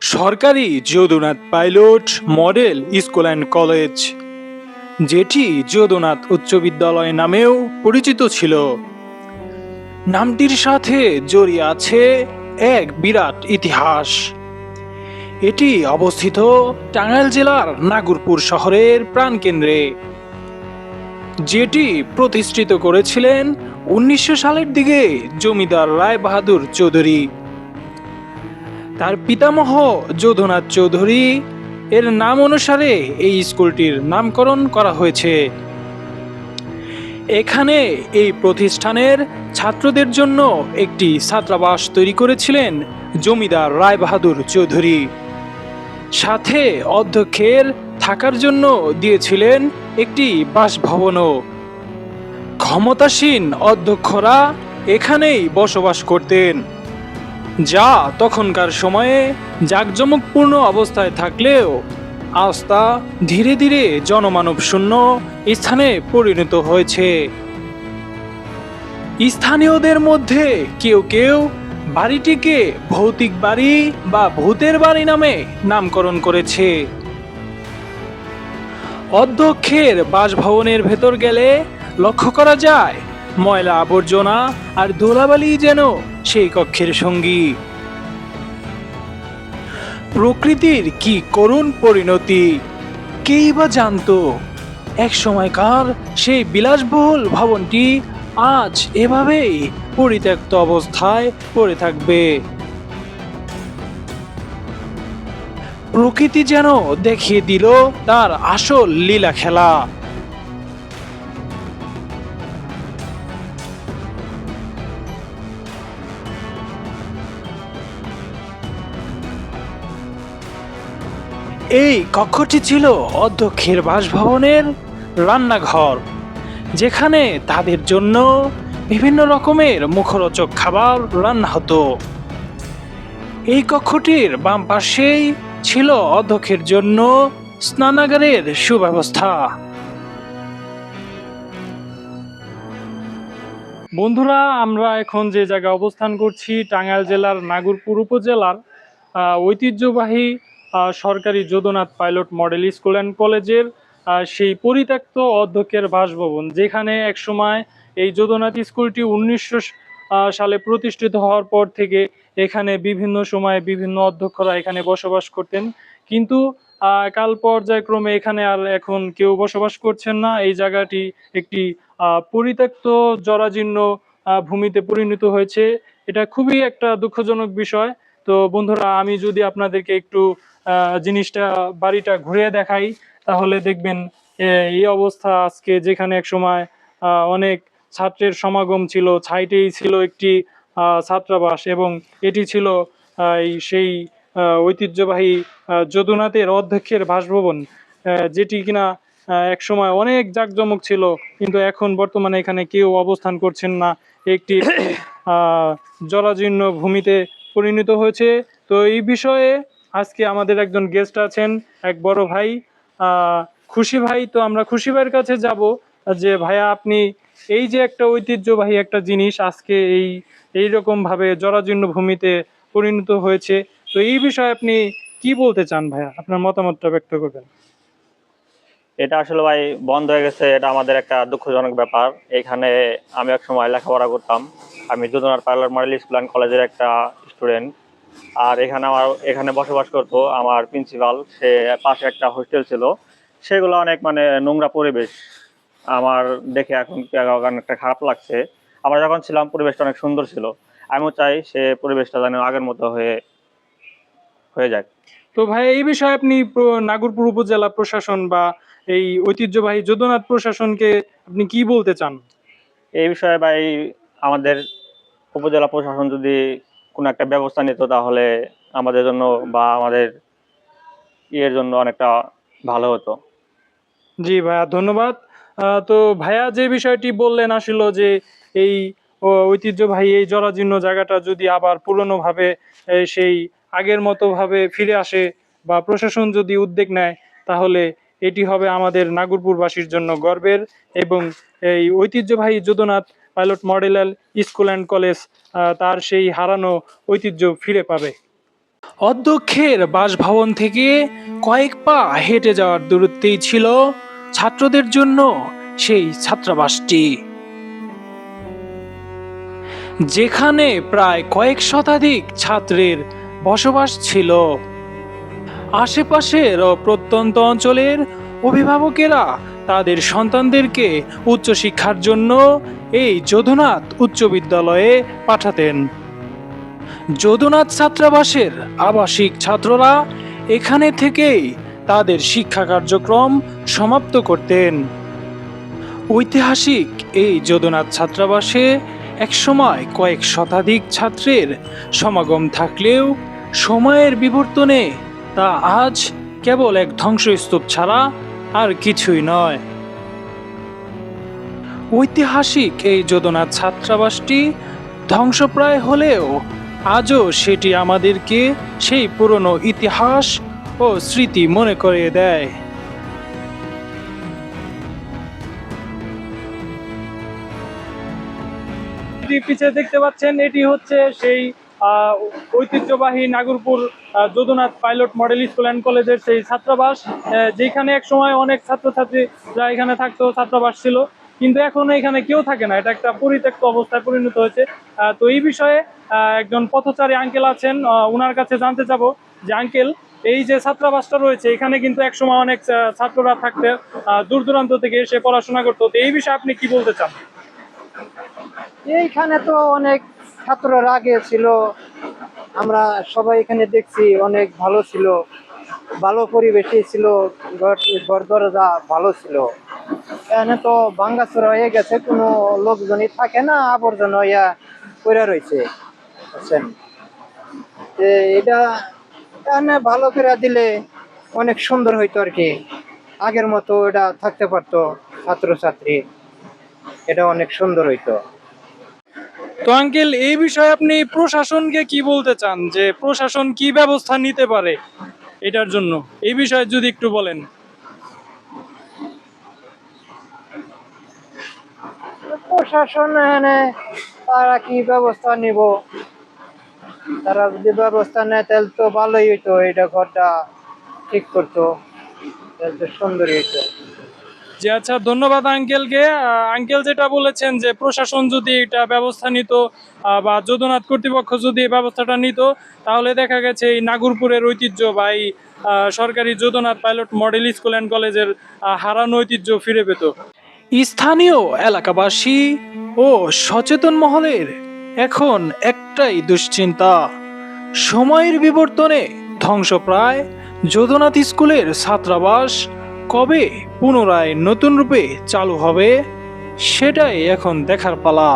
সরকারি Jadunath pilot model school and college, যেটি যদুনাথ উচ্চ বিদ্যালয় নামেও পরিচিত ছিল। নামটির সাথে জড়িয়ে আছে এক বিরাট ইতিহাস। এটি অবস্থিত টাঙ্গাইল জেলার নাগরপুর শহরের প্রাণকেন্দ্রে, যেটি প্রতিষ্ঠিত করেছিলেন উনিশশো সালের দিকে জমিদার রায় বাহাদুর চৌধুরী। তার পিতামহ যদুনাথ চৌধুরী। এর নাম অনুসারে এই স্কুলটির নামকরণ করা হয়েছে। এখানে এই প্রতিষ্ঠানের ছাত্রদের জন্য একটি ছাত্রাবাস তৈরি করেছিলেন জমিদার রায় বাহাদুর চৌধুরী। সাথে অধ্যক্ষের থাকার জন্য দিয়েছিলেন একটি বাসভবনও। ক্ষমতাসীন অধ্যক্ষরা এখানেই বসবাস করতেন। যা তখনকার সময়ে জাঁকজমকপূর্ণ অবস্থায় থাকলেও তা ধীরে ধীরে জনমানব শূন্য স্থানে পরিণত হয়েছে। স্থানীয়দের মধ্যে কেউ কেউ বাড়িটিকে ভৌতিক বাড়ি বা ভূতের বাড়ি নামে নামকরণ করেছে। অধ্যক্ষের বাসভবনের ভেতর গেলে লক্ষ্য করা যায় ময়লা আবর্জনা আর ধুলাবালি যেন সেই কক্ষের সঙ্গী। প্রকৃতির কি করুণ পরিণতি? কেই বা জানতো? এক সময়কার সেই বিলাসবহুল ভবনটি আজ এভাবেই পরিত্যক্ত অবস্থায় পড়ে থাকবে। প্রকৃতি যেন দেখিয়ে দিল তার আসল লীলা খেলা এই কক্ষটি ছিল অধ্যক্ষের বাসভবনের রান্নাঘর, যেখানে তাদের জন্য বিভিন্ন রকমের মুখরোচক খাবার রান্না হতো। এই কক্ষটির বাম পাশেই ছিল অধ্যক্ষের জন্য স্নানাগারের সুব্যবস্থা। বন্ধুরা, আমরা এখন যে জায়গায় অবস্থান করছি, টাঙ্গাইল জেলার নাগরপুর উপজেলার ঐতিহ্যবাহী সরকারি Jadunath pilot model school and কলেজের সেই পরিত্যক্ত অধ্যক্ষের বাসভবন, যেখানে একসময় এই যদুনাথ স্কুলটি উনিশশো সালে প্রতিষ্ঠিত হওয়ার পর থেকে এখানে বিভিন্ন সময়ে বিভিন্ন অধ্যক্ষরা এখানে বসবাস করতেন। কিন্তু কাল পর্যায়ক্রমে এখানে আর এখন কেউ বসবাস করছেন না। এই জায়গাটি একটি পরিত্যক্ত জরাজীর্ণ ভূমিতে পরিণত হয়েছে। এটা খুবই একটা দুঃখজনক বিষয়। তো বন্ধুরা, আমি যদি আপনাদেরকে একটু জিনিসটা, বাড়িটা ঘুরে দেখাই, তাহলে দেখবেন এই অবস্থা আজকে যেখানে এক সময় অনেক ছাত্রের সমাগম ছিল, ছাইটেই ছিল একটি ছাত্রাবাস এবং এটি ছিল সেই ঐতিহ্যবাহী যদুনাথের অধ্যক্ষের বাসভবন যেটি কিনা এক সময় অনেক জাঁকজমক ছিল, কিন্তু এখন বর্তমানে এখানে কেউ অবস্থান করছেন না, একটি জরাজীর্ণ ভূমিতে পরিণত হয়েছে। তো এই বিষয়ে আজকে আমাদের একজন গেস্ট আছেন, এক বড় ভাই। খুশি ভাই, তো আমরা খুশি ভাইয়ের কাছে যাব যে, ভাইয়া, আপনি এই যে একটা ঐতিহ্যবাহী একটা জিনিস আজকে এই এই ভাবে জরাজীর্ণ ভূমিতে পরিণত হয়েছে। তো এই বিষয়ে আপনি কি বলতে চান ভাইয়া? আপনার মতামতটা ব্যক্ত করবেন। এটা আসলে ভাই বন্ধ হয়ে গেছে, এটা আমাদের একটা দুঃখজনক ব্যাপার। এখানে আমি এক সময় লেখাপড়া করতাম। আমি যদুনার পার্লার মডেল স্কুল অ্যান্ড কলেজের একটা স্টুডেন্ট। আর এখানে আমার এখানে বসবাস করতো আমার প্রিন্সিপাল। সে পাশে একটা হোস্টেল ছিল। সেগুলো অনেক মানে নোংরা পরিবেশ। আমার দেখে এখন অনেকটা খারাপ লাগছে। আমরা যখন ছিলাম পরিবেশটা অনেক সুন্দর ছিল। আমিও চাই সে পরিবেশটা যেন আগের মতো হয়ে হয়ে যায় তো ভাই এই বিষয়ে আপনি নাগরপুর উপজেলা প্রশাসন বা এই ঐতিহ্যবাহী যদুনাথ প্রশাসনকে আপনি কি বলতে চান? এই বিষয়ে ভাই আমাদের উপজেলা প্রশাসন যদি কোনো একটা ব্যবস্থা নিত তাহলে আমাদের জন্য বা আমাদের ইয়ের জন্য অনেকটা ভালো হতো। জি ভাইয়া, ধন্যবাদ। তো ভাইয়া যে বিষয়টি বললেন আসলে যে এই ঐতিহ্যবাহী এই জরাজীর্ণ জায়গাটা যদি আবার পুরনোভাবে সেই আগের মতো ভাবে ফিরে আসে বা প্রশাসন যদি উদ্যোগ নেয়, তাহলে এটি হবে আমাদের নাগরপুরবাসীর জন্য গর্বের এবং এই ঐতিহ্যবাহী Jadunath pilot model school and college তার সেই হারানো ঐতিহ্য ফিরে পাবে। অধ্যক্ষের বাসভবন থেকে কয়েক পা হেঁটে যাওয়ার দূরত্বেই ছিল ছাত্রদের জন্য সেই ছাত্রাবাসটি। যেখানে প্রায় কয়েক শতাধিক ছাত্রের বসবাস ছিল। আশেপাশের প্রত্যন্ত অঞ্চলের অভিভাবকেরা তাদের সন্তানদেরকে উচ্চশিক্ষার জন্য এই যদুনাথ উচ্চ বিদ্যালয়ে পাঠাতেন। যদুনাথ ছাত্রাবাসের আবাসিক ছাত্ররা এখানে থেকেই তাদের শিক্ষা কার্যক্রম সমাপ্ত করতেন। ঐতিহাসিক এই যদুনাথ ছাত্রাবাসে একসময় কয়েক শতাধিক ছাত্রের সমাগম থাকলেও সময়ের বিবর্তনে তা আজ কেবল এক ধ্বংসস্তূপ ছাড়া আর কিছুই নয়। ঐতিহাসিক এই যদুনাথ ছাত্রাবাসটি ধ্বংসপ্রায় হলেও আজও সেটি আমাদেরকে সেই পুরনো ইতিহাস ও স্মৃতি মনে করিয়ে দেয়। পিছিয়ে দেখতে পাচ্ছেন, এটি হচ্ছে সেই ঐতিহ্যবাহী Nagarpur Jadunath pilot model school and কলেজের সেই ছাত্রাবাস যেখানে এক সময় অনেক ছাত্রছাত্রীরা এখানে থাকতো, ছাত্রাবাস ছিল। কিন্তু এখন এখানে কেউ থাকে না, এটা একটা পরিত্যক্ত অবস্থায় পরিণত হয়েছে। তো এই বিষয়ে একজন পথচারী আঙ্কেল আছেন ওনার কাছে জানতে যাব যে আঙ্কেল এই যে ছাত্রাবাসটা রয়েছে, এখানে কিন্তু এক সময় অনেক ছাত্ররা থাকতে দূর দূরান্ত থেকে এসে পড়াশোনা করতো। তো এই বিষয়ে আপনি কি বলতে চান? এইখানে তো অনেক ছাত্ররা আগে ছিল। আমরা সবাই এখানে দেখছি অনেক ভালো ছিল। ভালো পরিবেশে ছিল। ঘর দরজা ভালো ছিল। এখানে তো ভাঙ্গাচোরা হয়ে গেছে। কোনো লোকজনই থাকে না, আবর্জনা ইয়া করে রয়েছে। বুঝছেন? এটা এখানে ভালো করে দিলে অনেক সুন্দর হইতো আর কি। আগের মতো এটা থাকতে পারতো ছাত্রছাত্রী। এটা অনেক সুন্দর হইতো। তো আঙ্কেল, এই বিষয়ে আপনি প্রশাসনকে কি বলতে চান? যে প্রশাসন কি ব্যবস্থা নিতে পারে এটার জন্য? এই বিষয়ে যদি একটু বলেন। প্রশাসন এখানে তারা কি ব্যবস্থা নিব? তারা যদি ব্যবস্থা নেয়, তাহলে তো ভালোই হইতো এটা ঘরটা ঠিক করতো, তাহলে তো সুন্দরই হইতো। যে আচ্ছা ধন্যবাদ আঙ্কেলকে। আঙ্কেল যেটা বলেছেন যে প্রশাসন যদি এটা ব্যবস্থা নিত বা যদুনাথ কর্তৃপক্ষ যদি এই ব্যবস্থাটা নিত, তাহলে দেখা গেছে এই নাগরপুরের ঐতিহ্য বা এই সরকারি Jadunath pilot model school and কলেজের হারানো ঐতিহ্য ফিরে পেত। স্থানীয় এলাকাবাসী ও সচেতন মহলের এখন একটাই দুশ্চিন্তা। সময়ের বিবর্তনে ধ্বংসপ্রায় যদুনাথ স্কুলের ছাত্রাবাস কবে পুনরায় নতুন রূপে চালু হবে সেটাই এখন দেখার পালা।